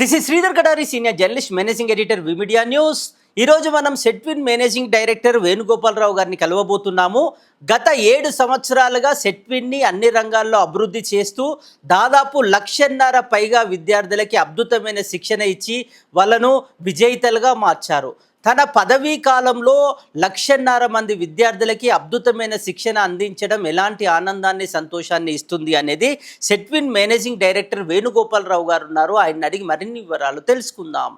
This is Sridhar Katari senior journalist managing editor V media news ఈరోజు మనం Setwin managing director Venugopala Rao గారిని కలవబోతున్నాము. గత ఏడు సంవత్సరాలుగా సెట్విన్ని అన్ని రంగాల్లో అభివృద్ధి చేస్తూ దాదాపు లక్షన్నర పైగా విద్యార్థులకి అద్భుతమైన శిక్షణ ఇచ్చి వాళ్ళను విజేతలుగా మార్చారు. తన పదవీ కాలంలో లక్షన్నర మంది విద్యార్థులకి అద్భుతమైన శిక్షణ అందించడం ఎలాంటి ఆనందాన్ని సంతోషాన్ని ఇస్తుంది అనేది సెట్విన్ మేనేజింగ్ డైరెక్టర్ వేణుగోపాలరావు గారు ఉన్నారు. ఆయన అడిగి మరిన్ని వివరాలు తెలుసుకుందాం.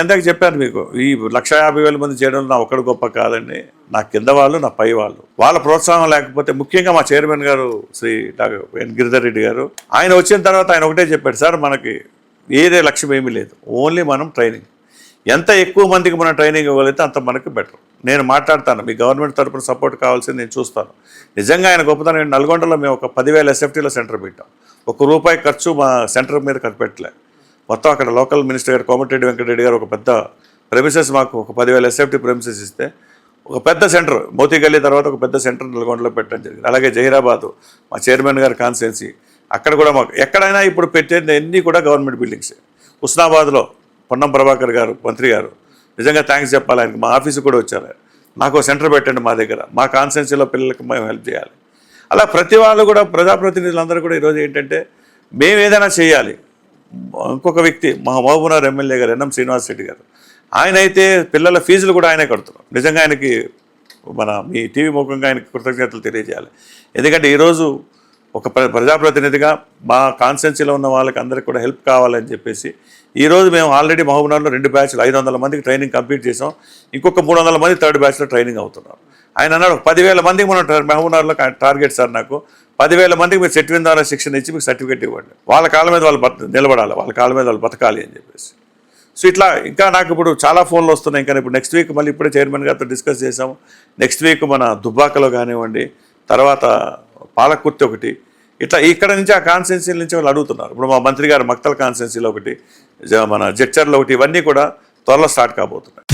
ఎందాక చెప్పాను మీకు ఈ లక్ష యాభై వేల మంది చేయడం నా ఒక్కడు గొప్ప కాదండి. నా కింద వాళ్ళు నా పై వాళ్ళు. వాళ్ళ ప్రోత్సాహం లేకపోతే ముఖ్యంగా మా చైర్మన్ గారు శ్రీ ఎన్ గిరిధర్ రెడ్డి గారు ఆయన వచ్చిన తర్వాత ఆయన ఒకటే చెప్పాడు సార్ మనకి ఏదే లక్ష్యం ఏమీ లేదు. ఓన్లీ మనం ట్రైనింగ్. ఎంత ఎక్కువ మందికి మనం ట్రైనింగ్ ఇవ్వగలిగితే అంత మనకి బెటర్. నేను మాట్లాడతాను మీ గవర్నమెంట్ తరపున సపోర్ట్ కావాల్సింది నేను చూస్తాను. నిజంగా ఆయన గొప్పతనం నల్గొండలో మేము ఒక పదివేల ఎస్ఎఫ్టీలో సెంటర్ పెట్టాం. ఒక రూపాయి ఖర్చు మా సెంటర్ మీద ఖర్చు పెట్టలేదు మొత్తం అక్కడ లోకల్ మినిస్టర్ గారు కోమటిరెడ్డి వెంకటరెడ్డి గారు ఒక పెద్ద ప్రెమిసెస్ మాకు ఒక పదివేల ఎస్ఎఫ్టీ ప్రెమిసెస్ ఇస్తే ఒక పెద్ద సెంటర్ మోతీ గల్లీ తర్వాత ఒక పెద్ద సెంటర్ నల్గొండలో పెట్టడం జరిగింది. అలాగే జహీరాబాద్ మా చైర్మన్ గారి కాన్స్టిట్యున్సీ అక్కడ కూడా మాకు ఎక్కడైనా ఇప్పుడు పెట్టేది అన్నీ కూడా గవర్నమెంట్ బిల్డింగ్స్ హుస్నాబాద్లో పొన్నం ప్రభాకర్ గారు మంత్రి గారు నిజంగా థ్యాంక్స్ చెప్పాలి ఆయనకి. మా ఆఫీసు కూడా వచ్చారు. నాకు సెంటర్ పెట్టండి మా దగ్గర. మా కాన్స్టిట్యున్సీలో పిల్లలకి మేము హెల్ప్ చేయాలి. అలా ప్రతి వాళ్ళు కూడా ప్రజాప్రతినిధులందరూ కూడా ఈరోజు ఏంటంటే మేము ఏదైనా చేయాలి. ఇంకొక వ్యక్తి మా మహబూబ్నగర్ ఎమ్మెల్యే గారు ఎన్ఎం శ్రీనివాస్ రెడ్డి గారు. ఆయన అయితే పిల్లల ఫీజులు కూడా ఆయనే కడుతున్నారు. నిజంగా ఆయనకి మన మీ టీవీ ముఖంగా ఆయనకి కృతజ్ఞతలు తెలియజేయాలి. ఎందుకంటే ఈరోజు ఒక ప్ర ప్రజాప్రతినిధిగా మా కాన్స్టెన్సీలో ఉన్న వాళ్ళకి అందరికి కూడా హెల్ప్ కావాలని చెప్పేసి ఈరోజు మేము ఆల్రెడీ మహబూబ్నగర్లో రెండు బ్యాచ్లు ఐదు వందల మందికి ట్రైనింగ్ కంప్లీట్ చేసాం ఇంకొక మూడు వందల మంది థర్డ్ బ్యాచ్లో ట్రైనింగ్ అవుతున్నారు. ఆయన అన్నాడు పదివేల మందికి మనం మహబూబ్నగర్లో టార్గెట్ సార్ నాకు. పదివేల మందికి మీరు చెట్టు ద్వారా శిక్షణ ఇచ్చి మీకు సర్టిఫికేట్ ఇవ్వండి. వాళ్ళ కాళ్ళ మీద వాళ్ళు నిలబడాలి. వాళ్ళ కాళ్ళ మీద వాళ్ళు బతకాలి అని చెప్పేసి. సో ఇట్లా ఇంకా నాకు ఇప్పుడు చాలా ఫోన్లు వస్తున్నాయి. ఇంకా ఇప్పుడు నెక్స్ట్ వీక్ మళ్ళీ ఇప్పుడే చైర్మన్ గారితో డిస్కస్ చేసాము నెక్స్ట్ వీక్ మన దుబ్బాకలో కానివ్వండి తర్వాత పాలకుర్తి ఒకటి. ఇట్లా ఇక్కడ నుంచి ఆ కాన్స్టిట్యున్సీ నుంచి వాళ్ళు అడుగుతున్నారు. ఇప్పుడు మా మంత్రి గారు మక్తల్ కాన్స్టెన్సీలో ఒకటి జ- మన జడ్చర్లో ఒకటి ఇవన్నీ కూడా త్వరలో స్టార్ట్ కాబోతున్నాయి.